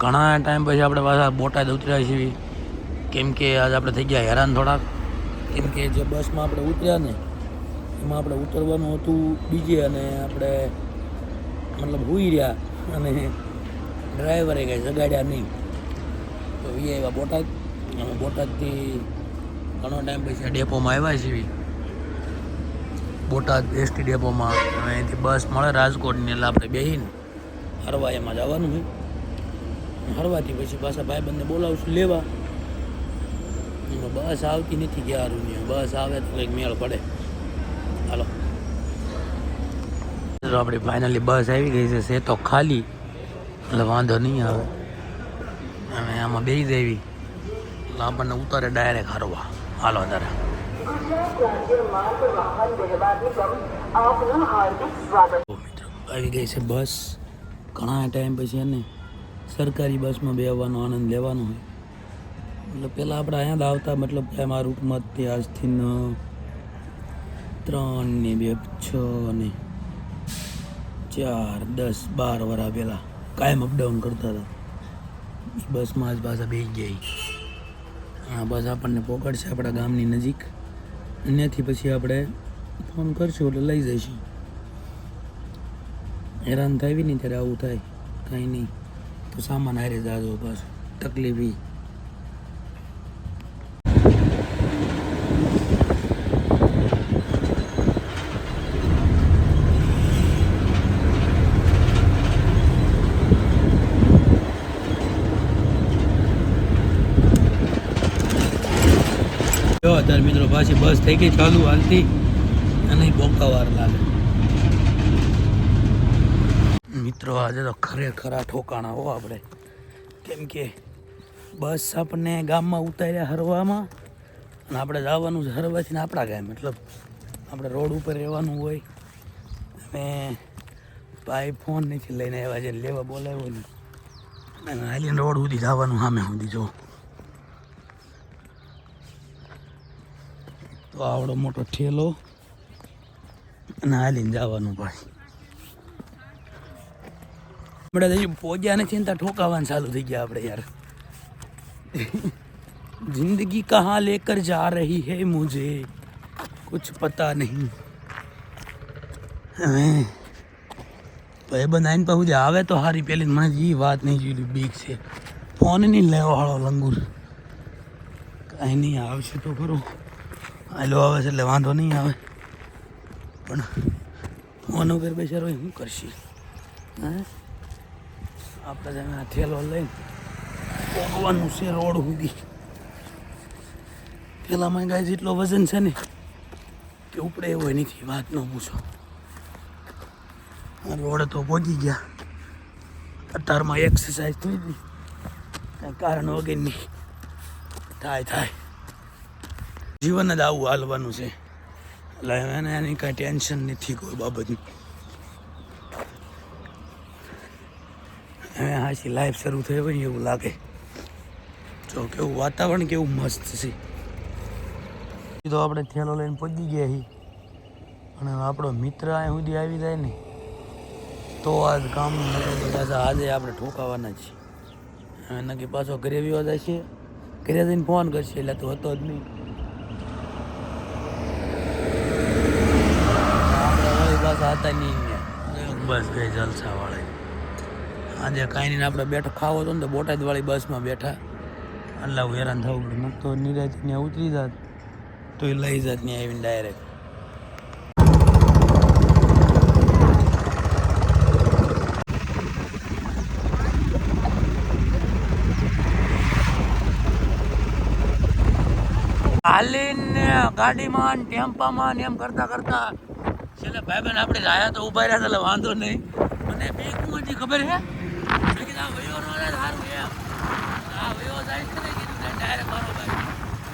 ઘણા ટાઈમ પછી આપણે પાછા બોટાદ ઉતર્યા છીએ. કેમ કે આજે આપણે થઈ ગયા હેરાન થોડાક. કેમ કે જે બસમાં આપણે ઉતર્યા ને, એમાં આપણે ઉતરવાનું હતું બીજે અને આપણે મતલબ હુઈ રહ્યા અને ડ્રાઈવરે કંઈ જગાડ્યા નહીં. તો એ આવ્યા બોટાદ. અમે બોટાદથી ઘણો ટાઈમ પછી આ ડેપોમાં આવ્યા છીએ. બોટાદ એસટી ડેપોમાં. અને અહીંથી બસ મળે રાજકોટની, એટલે આપણે બેસીને હરવા એમાં જવાનું છે. હરવાથી પછી પાછા ભાઈબંધને બોલાવશું લેવા. એમાં બસ આવતી નથી ક્યારું બસ આવે તો કંઈક મેળ પડે. હાલો. આપણી ફાઇનલી બસ આવી ગઈ છે. સે તો ખાલી. એટલે વાંધો નહીં આવે. અને આમાં બેસી દેવી એટલે આપણને ઉતારે ડાયરેક્ટ હરવા. હાલો તારે આવી ગઈ છે બસ. ઘણા ટાઈમ પછી એને સરકારી બસમાં બેસવાનો આનંદ લેવાનો હોય. એટલે પહેલાં આપણે અહીંયા જ આવતા, મતલબ કે અમારા રૂટમાં તે આજથી ન ત્રણ ને બે, છ ને ચાર, દસ, બાર વરા પહેલાં કાયમ અપડાઉન કરતા હતા. એ બસમાં જ પાછા બેસી ગઈ આ બસ આપણને પહોંચાડશે આપણા ગામની નજીક. એનાથી પછી આપણે ફોન કરશું એટલે લઈ જઈશું. હેરાન થાય નહીં ત્યારે આવું થાય. કાંઈ નહીં તો સામાન હારે જાજો બસ તકલીફ. ઈ જો અત્યારે મિત્રો પાછી બસ થઈ ગઈ ચાલુ હાલતી અને બોકાવાર લાગે મિત્રો, આજે તો ખરેખર આ ઠોકાણા હો આપણે. કેમ કે બસ આપણને ગામમાં ઉતાર્યા હરવામાં અને આપણે જવાનું છે હરવાથી ને આપણા ગામ. મતલબ આપણે રોડ ઉપર રહેવાનું હોય અને ભાઈ ફોન નથી લઈને આવ્યા છે લેવા બોલાવ્યો ને. અને રોડ સુધી જવાનું સામે સુધી, જો. તો આવડો મોટો ઠેલો અને હાલીને જવાનું ભાઈ. હમણાં હજી પહોંચ્યા નથી ત્યાં ઠોકાવાનું ચાલુ થઈ ગયા આપણે યાર. જિંદગી કહા લેકર જા રહી હૈ મુજે? કુછ પતા નહીં. ભાઈ બનાવીને પાછું જે આવે તો હારી પેલી મને એ વાત નહીં જોયેલી બીક છે. ફોન નહીં લેવા વાળો લંગુર. કાંઈ નહીં આવશે તો ખરું. આલો આવે છે એટલે વાંધો નહીં આવે. પણ ફોન વગર બેસારો હું કરશી? હા? આપણે તમે આ થેલો લઈને પોગવાનું છે રોડ સુધી. થેલામાં ગાય જેટલો વજન છે ને, કે ઉપડે એવો નથી વાત ન પૂછો. રોડ તો પહોંચી ગયા. અત્યારમાં એક્સરસાઇઝ થઈ ગઈ. કંઈ કારણ વગરની થાય થાય. જીવન જ આવું હાલવાનું છે. એટલે એને એની કાંઈ ટેન્શન નથી, કોઈ બાબતની. હવે લાઈફ શરૂ થઈ હોય એવું લાગે. જો કેવું વાતાવરણ કેવું મસ્ત છે. તો આપણે થેલો લઈને પહોંચી ગયા છીએ. અને આપણો મિત્ર અહીં સુધી આવી જાય ને, તો આજ કામ આજે આપણે ઠોકાવાના છીએ. અને નક્કી પાછો ઘરે વિવા જાય છે ઘરે જઈને ફોન કરશે, એટલે તો હતો જ નહીં. આપણે હતા નહીં બસ ગઈ જલસા આજે કાંઈ નહીં આપણે બેઠા ખાવો હતો ને તો બોટાદવાળી બસમાં બેઠા. એટલે હું હેરાન થવું પડે. તો નિરાજ ત્યાં ઉતરી જાત. તો એ લઈ જાત ત્યાં આવીને ડાયરેક્ટ હાલીને ગાડીમાં ટેમ્પામાં ને એમ કરતા કરતા છેલ્લે ભાઈ બેન આપણે આયા તો ઊભા રહ્યા એટલે વાંધો નહીં. મને બે કું ખબર હે? કીધું વયો નો સારું એમ. આ વયો જાય છે ને કીધું કે ડાયરેક્ટ મારો ભાઈ.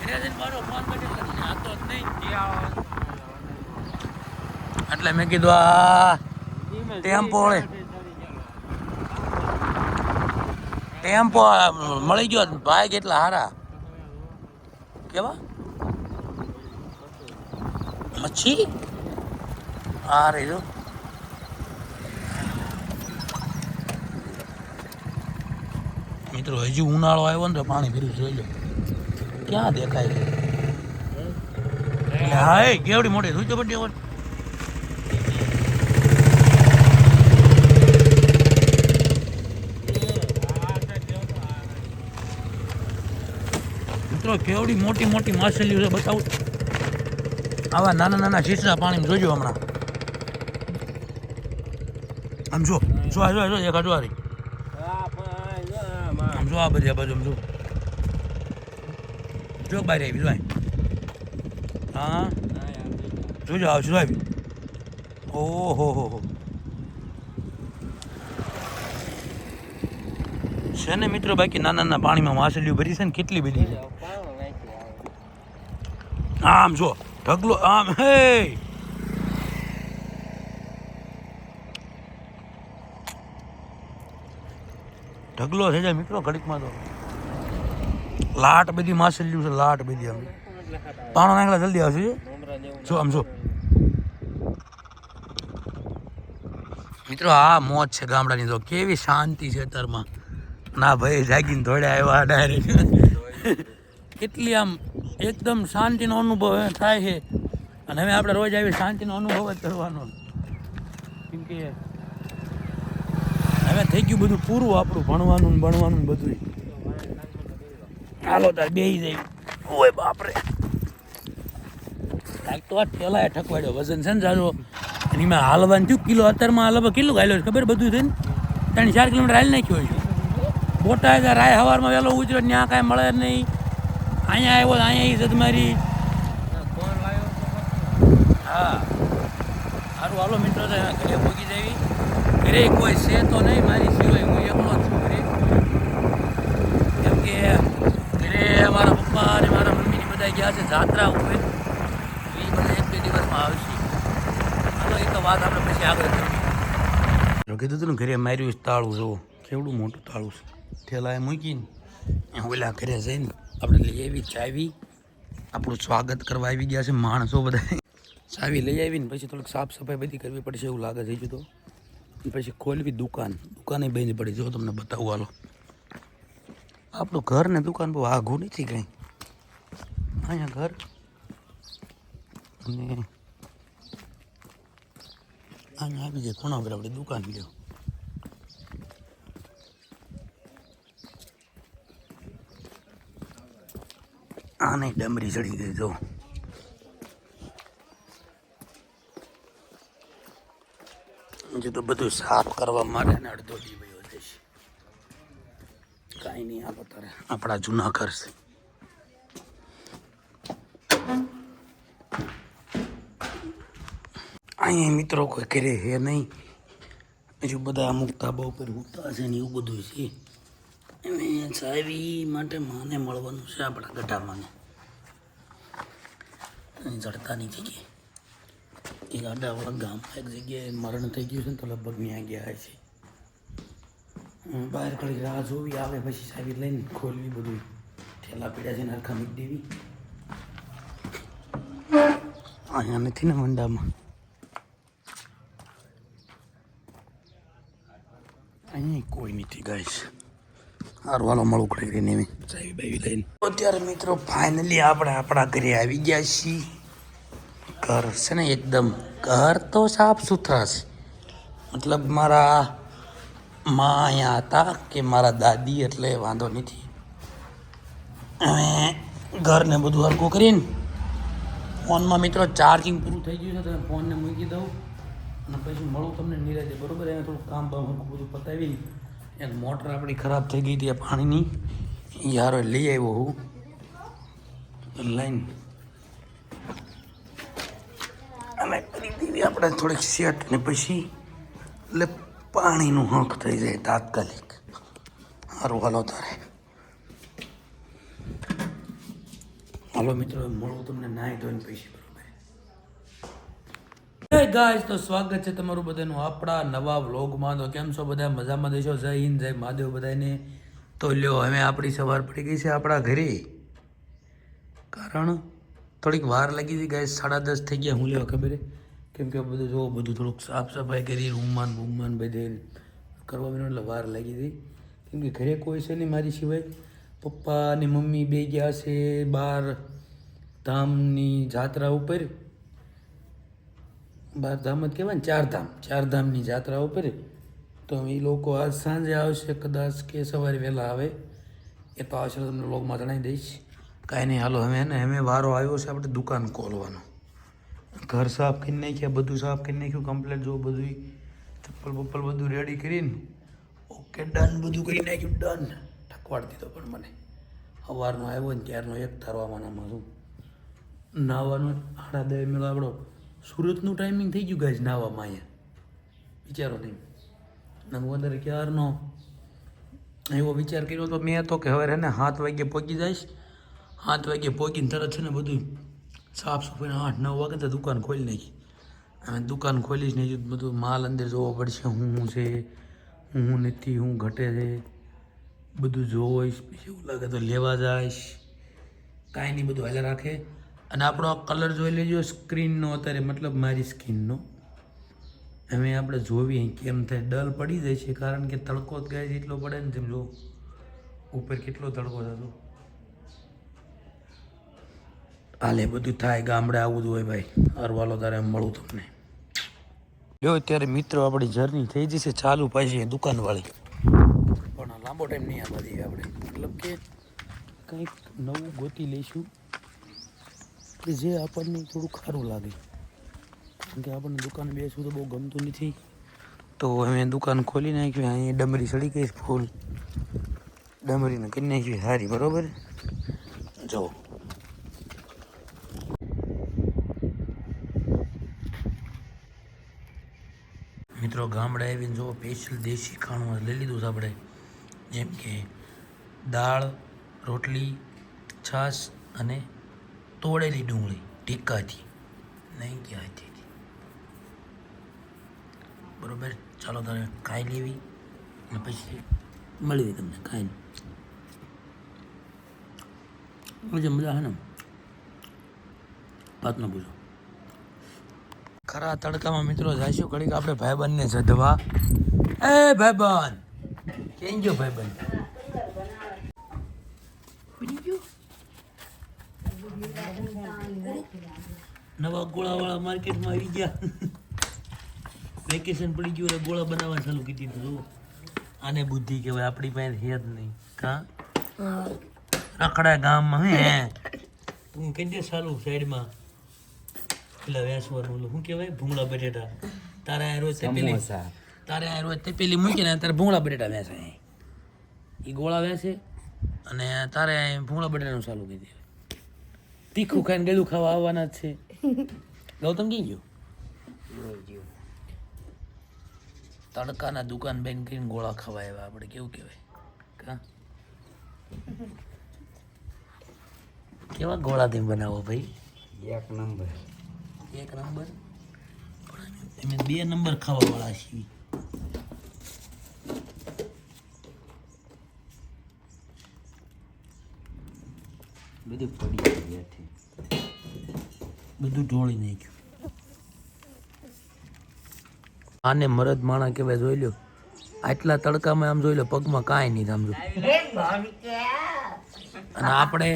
ઘરે જઈને મારો ફોન કરી એટલે હતો જ નહીં. એટલે મેં કીધું આ ટેમ્પો વળે. ટેમ્પો મળી ગયો ભાઈ કેટલા હારા. કેવા? મચ્છી? આ રહી મિત્રો, હજી ઉનાળો આવ્યો ને તો પાણી ભીરું જોઈ લો. ક્યાં દેખાય છે? હા, એ કેવડી મોટી, શું છે બધી મિત્રો, કેવડી મોટી મોટી માછલીઓ છે, બતાવું. આવા નાના નાના છીછરા પાણી જોજો હમણાં. આમ જો જો જો એક આમ જો આ બધી આ બાજુ જો જો બહાર આવી જો. હા. જોજો આવશું આવી. ઓહો હો હો. છે ને મિત્રો બાકી નાના નાના પાણીમાં માછલીઓ ભરી છે ને કેટલી બધી છે. આમ જો ઢગલો આમ હે. ઢગલો છે જાય મિત્રો ઘડીકમાં તો. લાટ બધી માછલીઓ છે, લાટ બધી આમ પાણો નાખલા જલ્દી આવશે જો, આમ જો. મિત્રો, આ મોજ છે ગામડાની તો. કેવી શાંતિ છે અત્યારમાં. ના ભાઈ, જાગીને ધોડે આવ્યા ડાયરેક્ટ કેટલી આમ એકદમ શાંતિનો અનુભવ થાય છે. અને હવે આપણે રોજ આવી શાંતિનો અનુભવ જ કરવાનો. કેમ કે થઈ ગયું બધું પૂરું આપણું ભણવાનું ને ભણવાનું ને બધું ચાલો તાર બે જાય બાપરે. તો આ ઠેલાએ ઠકવાડ્યો વજન છે ને જાજો. એમાં હાલવાનું થયું. કિલો અત્યારમાં હાલવા કેટલું ગાયલો છે? ખબર બધું થઈને? ત્રણ ચાર કિલોમીટર હાલી નાખ્યો છે બોટાદ રાય સવારમાં વહેલો ઉતર્યો ત્યાં કાંઈ મળે નહીં. અહીંયા આવ્યો અહીંયા ઈ જદમારી હા. સારું હાલો મિત્રો ઘરે ભોગી જાવી ઘરે કોઈ છે તો નહીં, મારી સિવાય હું એકલો જ છું ઘરે. કેમ કે ઘરે મારા પપ્પા અને મારા મમ્મીની બધા ગયા છે જાત્રા ઉપર. એ બધા એક બે દિવસમાં આવશે. હાલો એ તો વાત આપણે પછી આગળ કરીએ. કીધું હતું ને, ઘરે માર્યું તાળું, જુઓ, કેવડું મોટું તાળું છે. ઠેલાએ મૂકીને ઓલા ઘરે જઈને આપણે લઈ આવી, ચાવી. આપણું સ્વાગત કરવા આવી ગયા છે માણસો બધા ચાવી લઈ આવીને પછી થોડીક સાફ સફાઈ બધી કરવી પડશે એવું લાગે છે તો. પછી ખોલવી દુકાન. દુકાને બંધ પડી. જો તમને બતાવું હાલો. આપણું ઘર ને દુકાન બહુ આઘું નથી કંઈ. અહીંયા ઘર અને અહીંયા આવી જાય ખૂણા પર આપણે દુકાન લ્યો આને ડમરી ચડી ગઈ, જો. હજુ તો બધું સાફ કરવા માટે ને અડધો દી વયો જશે કાંઈ નહીં આ તારે. આપણા જૂના ઘર છે. અહીંયા મિત્રો કોઈ કરે હે નહીં. હજુ બધા અમુક ધાબા ઉપર ઉતા છે ને એવું બધું છે. એને સાહેબી માટે માને મળવાનું છે આપણા ગઢામાને. અહીં જડતાની જગ્યાએ એક આડાવાળા ગામમાં એક જગ્યાએ મરણ થઈ ગયું છે ને તો લગભગ ત્યાં ગયા છે. બહાર કડી રાહ જોવી, આવે પછી ચાવી લઈને ખોલવી બધું. ઠેલા પીડ્યા છે ને મૂકી દેવી. અહીંયા નથી ને મંડામાં અહીં કોઈ નથી ગાઈશ સારું મળું કરી કરીને ચાવી બાવી લઈને. અત્યારે મિત્રો ફાઇનલી આપણે આપણા ઘરે આવી ગયા છીએ. ઘર છે ને, એકદમ ઘર તો સાફ સુથરા છે. મતલબ મારા મા અહીંયા હતા કે મારા દાદી એટલે વાંધો નથી. હવે ઘરને બધું હરકું કરીને ફોનમાં મિત્રો ચાર્જિંગ પૂરું થઈ ગયું છે તમે ફોનને મૂકી દઉં અને પછી મળું તમને નિરાજે બરાબર? એને થોડું કામ બામ હરકું બધું પતાવી એક મોટર આપણી ખરાબ થઈ ગઈ હતી પાણીની. યારો લઈ આવ્યો હું. લાઈન અને કરી દીધી. આપણે થોડીક સેટ ને પછી એટલે પાણીનું હંક થઈ જાય તાત્કાલિક. સારું હાલો તારે. હાલો મિત્રો, મળું તમને નાહી ધોઈને બરોબર. હે ગાઈસ તો સ્વાગત છે તમારું બધાનું આપણા નવા વ્લોગમાં. તો કેમ છો બધા? મજામાં દેશો? જય હિન્દ, જય મહાદેવ બધાને તો લ્યો, હવે આપણી સવાર પડી ગઈ છે આપણા ઘરે. કારણ થોડીક વાર લાગી હતી ગાય સાડા દસ થઈ ગયા, હું લેવા ખબર કેમ કે બધું જો, બધું થોડુંક સાફ સફાઈ કરી, રૂમમાં બૂમમાં બધે કરવા મને એટલે વાર લાગી હતી. કેમ કે ઘરે કોઈ છે નહીં મારી સિવાય. પપ્પા અને મમ્મી બે ગયા છે બાર ધામની જાત્રા ઉપર. બાર ધામ જ કહેવાય ને, ચાર ધામ. ચાર ધામની જાત્રા ઉપર. તો એ લોકો આજ સાંજે આવશે, કદાચ કે સવારે વહેલા આવે. એ તો આવશે તમને લોગમાં જણાવી દઈશ. કાંઈ નહીં, હાલો, હવે ને અમે વારો આવ્યો છે આપણે દુકાન ખોલવાનો. ઘર સાફ કરી નાખ્યા, બધું સાફ કરી નાખ્યું કમ્પ્લેટ જો બધું ચપ્પલ બપ્પલ બધું રેડી કરીને ઓકે ડન બધું કરી નાખ્યું ડન ઠકવાડ દીધો પણ મને. સવારનો આવ્યો ને ત્યારનો એક તારવામાં શું નાવાનું આડા દે મેળો આપણો. સુરતનું ટાઈમિંગ થઈ ગયું ગાય નાવામાં અહીંયા? વિચારો નહીં. ને અંદર ક્યારનો એવો વિચાર કર્યો તો મેં તો કે હવે એને સાત વાગે પહોંચી જઈશ. સાત વાગે પહોંચીને તરત છે ને બધું સાફ સફાઈને આઠ નવ વાગે તો દુકાન ખોલી નાખી. અને દુકાન ખોલીશ જ નહીં બધું માલ અંદર જોવો પડશે, હું હું છે, હું હું નથી, હું ઘટે છે. બધું જોઈશ, પછી એવું લાગે તો લેવા જઈશ. કાંઈ નહીં, બધું હાજર રાખે. અને આપણો કલર જોઈ લેજો સ્ક્રીનનો અત્યારે મતલબ મારી સ્કિનનો હવે આપણે જોવી કેમ થાય. ડલ પડી જાય છે, કારણ કે તડકો જ ગાય એટલો પડે ને તેમ જો, ઉપર કેટલો તડકો થતો. હાલે બધું થાય ગામડે આવું જ હોય ભાઈ. અરવાલો તારે મળું તમને. જો અત્યારે મિત્રો આપણી જર્ની થઈ જશે ચાલુ પાછી દુકાનવાળી. પણ લાંબો ટાઈમ નહીં આવવા દઈએ આપણે. મતલબ કે કંઈક નવું ગોતી લઈશું કે જે આપણને થોડું ખારું લાગે. કારણ કે આપણને દુકાન બેસવું તો બહુ ગમતું નથી. તો અમે દુકાન ખોલી નાખ્યું અહીં ડમરી સડી ગઈ ફૂલ. ડમરીને કરી નાખી સારી બરાબર? જો મિત્રો ગામડે આવીને જો સ્પેશિયલ દેશી ખાણું લઈ લીધું છે આપણે. જેમ કે દાળ, રોટલી, છાશ અને તોડેલી ડુંગળી, ટીકાથી. નહીં કે હાથીથી. બરોબર? ચાલો તારે ખાઈ લેવી અને પછી મળી તમને ખાઈને. મજા હે ને વાત ન પૂછો ખરા તડકામાં મિત્રો જઈશું ઘડીક આપણે ભાઈબંધને સધવા એ ભાઈબંધ કેમ ગયો ભાઈબંધ? નવા ગોળાવાળા માર્કેટમાં આવી ગયા. વેકેશન પડી ગયું એટલે ગોળા બનાવવા ચાલુ કીધી દીધું આને બુદ્ધિ કહેવાય આપણી પાસે છે જ નહીં. કા? રખડા ગામમાં હે. તું કહેજે સારું સાઈડમાં પેલા વેસવાનું ઓલું શું કહેવાય? ભૂંગળા બટેટા. તારે આ રોજ તે પેલી તારે આ રોજ તે પેલી મૂકીને તારે ભૂંગળા બટેટા વેચાય એ ગોળા વેસે અને તારે ભૂંગળા બટેટાનું ચાલુ કરી દે તીખું ખાઈને ગળું ખાવા આવવાના જ છે. ગૌતમ કઈ ગયો? તડકાના દુકાન બેન કરીને ગોળા ખાવા આવ્યા આપણે. કેવું કહેવાય? કા? કેવા ગોળા થી બનાવો ભાઈ? એક નંબર. એક નંબર. અમે બે નંબર ખાવા વાળા છીએ. બધું પડી ગયું બધું ઢોળી નાખ્યું. આને મરદ માણા કહેવાય, જોઈ લો આટલા તડકામાં આમ જોઈ લો પગમાં કાંઈ નહીં સમજો અને આપણે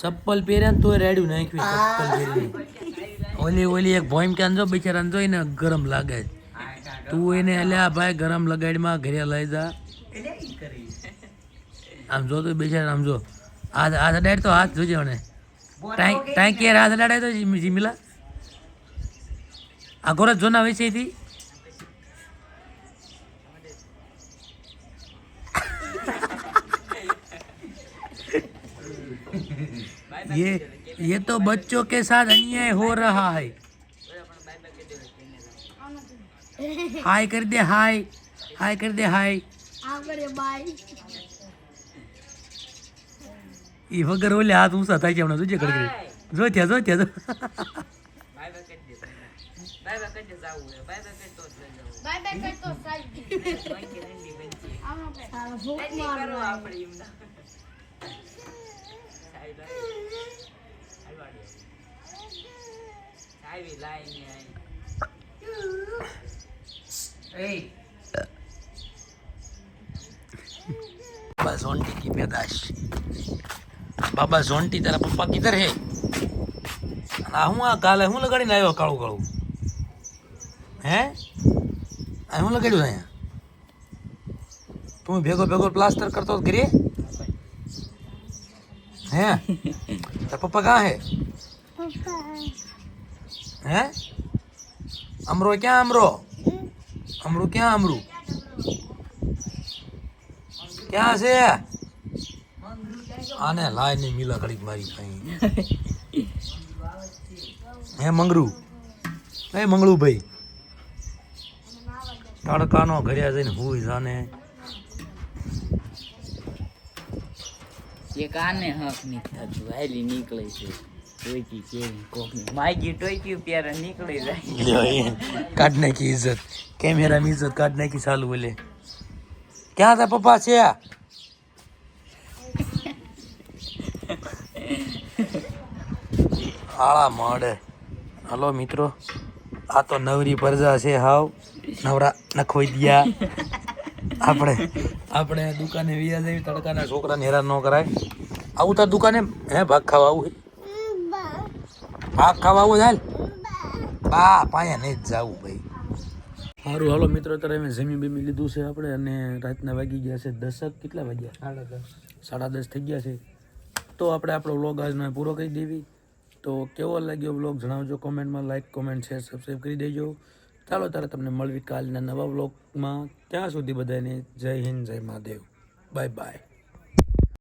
ચપ્પલ પહેર્યા ને તોય રેડ્યું નાખ્યું ચપ્પલ પહેરીને. ઓલી ઓલી એક ભોઈમ કે જો બિચારાને જોઈને ગરમ લાગે. તું એને અલ્યા ભાઈ ગરમ લગાડીમાં ઘરે લઈ જા. આમ જો તો બિચારા આમ જો. આ આ અડાડ તો હાથ જોજે મને ટાંકી હાથ અડાડે તો જીમીલા આ ગોરજ જોના વિષયથી ये ये तो बच्चों के साथ अन्याय हो रहा है हाय कर दे हाय हाय कर दे हाय ઈ વગર ઓલે હાથ ઊંચા થાય છે હમણાં જોજે કડકડી જો ત્યાં જો ત્યાં જો બાય આવી લાઈ ને એ बाबा जोंटी की पैदाश बाबा जोंटी तेरा पप्पा किधर है ना हूँ आ काले हूँ लगाड़ी ना आयो कालू कालू हैं आई हूँ लगाड़ी ना तुम भेगो भेगो प्लास्टर करते हो गिरे हैं तेरा पप्पा कहाँ है હે? અમરો ક્યાં અમરો? અમરું ક્યાં અમરું? ક્યાં છે? આને લાય નહીં મિલા ઘડીક મારી કઈ હે મંગરું? હે મંગળું ભાઈ તડકાનો ઘડિયા જઈને હુઈ જાને. એક આને હક નીકળે છે. ટોયકી કાઢ નાખી ઇજ્જત બોલે. ક્યાં હતા પપ્પા છે આળા મળે હલો મિત્રો, આ તો નવરી પરજા છે હાવ. નવરા નખોઈ દિયા. આપણે આપણે દુકાને વિયા જઈએ તડકાના છોકરાને હેરાન ન કરાય. આવું તાર દુકાને, હે, ભાગ ખાવા આવું? ભાગ ખાવા આવું હાલ બા. પાયા નહીં જ જાવું ભાઈ. સારું હાલો મિત્રો અત્યારે અમે જમી બમી લીધું છે આપણે અને રાતના વાગી ગયા છે દસક. કેટલા વાગ્યા? સાડા દસ. સાડા દસ થઈ ગયા છે. તો આપણે આપણો વ્લોગ આજનો પૂરો કરી દેવી. તો કેવો લાગ્યો વ્લોગ જણાવજો કોમેન્ટમાં લાઇક કોમેન્ટ શેર સબસ્ક્રાઈબ કરી દેજો. ચાલો ત્યારે તમને મળવી કાલના નવા વ્લોગમાં ત્યાં સુધી બધાને જય હિન્દ જય મહાદેવ. Bye bye